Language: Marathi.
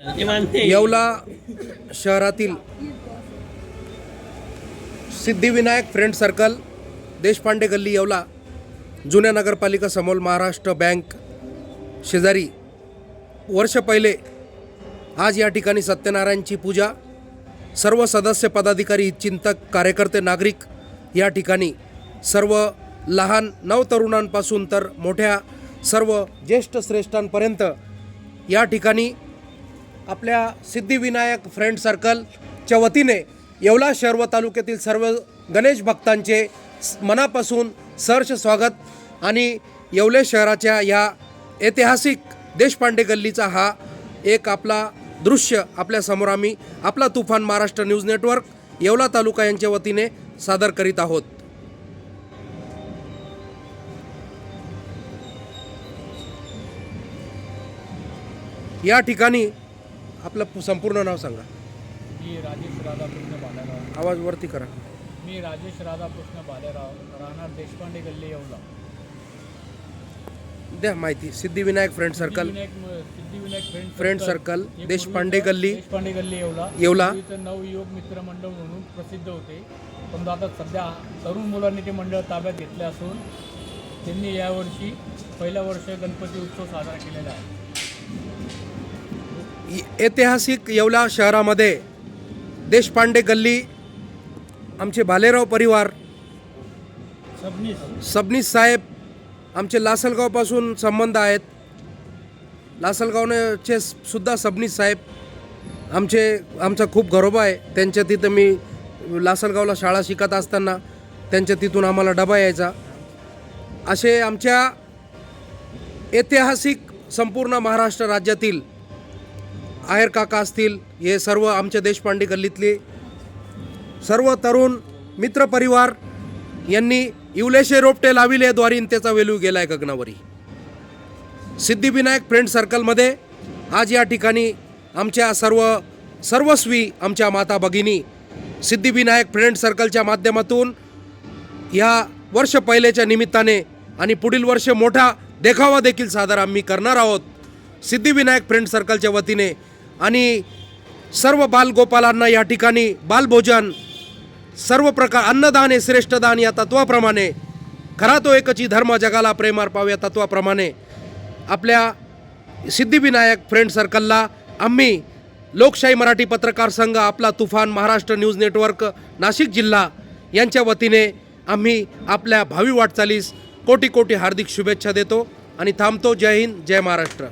येवला शहरातील सिद्धिविनायक फ्रेंड सर्कल देशपांडे गल्ली येवला जुन्या नगरपालिका समोर महाराष्ट्र बँक शेजारी. वर्ष पहिले आज या ठिकाणी सत्यनारायणची पूजा. सर्व सदस्य पदाधिकारी चिंतक कार्यकर्ते नागरिक या ठिकाणी. सर्व लहान नवतरुणांपासून तर मोठ्या सर्व ज्येष्ठ श्रेष्ठांपर्यंत या ठिकाणी आपल्या सिद्धिविनायक फ्रेंड सर्कलच्या वतीने येवला शहर व तालुक्यातील सर्व गणेश भक्तांचे मनापासून सहर्ष स्वागत आणि येवले शहराच्या या ऐतिहासिक देशपांडे गल्लीचा हा एक आपला दृश्य आपल्यासमोर आम्ही आपला तुफान महाराष्ट्र न्यूज नेटवर्क येवला तालुका यांच्या वतीने सादर करीत आहोत. या ठिकाणी आपलं संपूर्ण नाव सांगा. मी राजेश राधाकृष्ण बालेराव. आवाज वरती करा. मी राजेश राधाकृष्ण बालेराव राहणार देशपांडे गल्ली येवला. द्या माहिती. Siddhivinayak friend circle. Siddhivinayak Siddhivinayak friend friend circle हे देशपांडे पूर्वीचं गल्ली. देशपांडे गल्ली येवला. येवला. पूर्वीचं नवयुवक मित्र मंडळ म्हणून प्रसिद्ध होते. पण आता सध्या तरुण मुलांनी ते मंडळ ताब्यात घेतले असून त्यांनी यावर्षी पहिल्या वर्ष गणपती उत्सव साजरा केलेला आहे. ऐतिहासिक येवला शहरामध्ये देशपांडे गल्ली आमचे भालेराव परिवार सबनीस सबनीस साहेब आमचे लासलगावपासून संबंध आहेत. लासलगावचे सुद्धा सबनीस साहेब आमचे आमचा खूप गरोबा आहे. त्यांच्या तिथं मी लासलगावला शाळा शिकत असताना त्यांच्या तिथून आम्हाला डबा यायचा. असे आमच्या ऐतिहासिक संपूर्ण महाराष्ट्र राज्यातील आहेर काका असतील हे सर्व आमच्या देशपांडे गल्लीतले सर्व तरुण मित्रपरिवार यांनी इवलेशे रोपटे लाविले द्वारीन त्याचा वेलू गेलाय गगनावरी. सिद्धिविनायक फ्रेंड सर्कलमध्ये आज या ठिकाणी आमच्या सर्व सर्वस्वी आमच्या माता भगिनी सिद्धिविनायक फ्रेंड सर्कलच्या माध्यमातून ह्या वर्ष पहिलेच्या निमित्ताने आणि पुढील वर्ष मोठा देखावा देखील सादर आम्ही करणार आहोत. सिद्धिविनायक फ्रेंड सर्कलच्या वतीने आणि सर्व बालगोपालांना या ठिकाणी बालभोजन सर्व प्रकार अन्नदान हे श्रेष्ठ दान या तत्वाप्रमाणे खरा तो एकची धर्म जगाला प्रेम अर्पाव या तत्वाप्रमाणे आपल्या सिद्धिविनायक फ्रेंड सर्कलला आम्ही लोकशाही मराठी पत्रकार संघ आपला तुफान महाराष्ट्र न्यूज नेटवर्क नाशिक जिल्हा यांच्या वतीने आम्ही आपल्या भावी वाटचालीस कोटी कोटी हार्दिक शुभेच्छा देतो आणि थांबतो. जय हिंद जय महाराष्ट्र.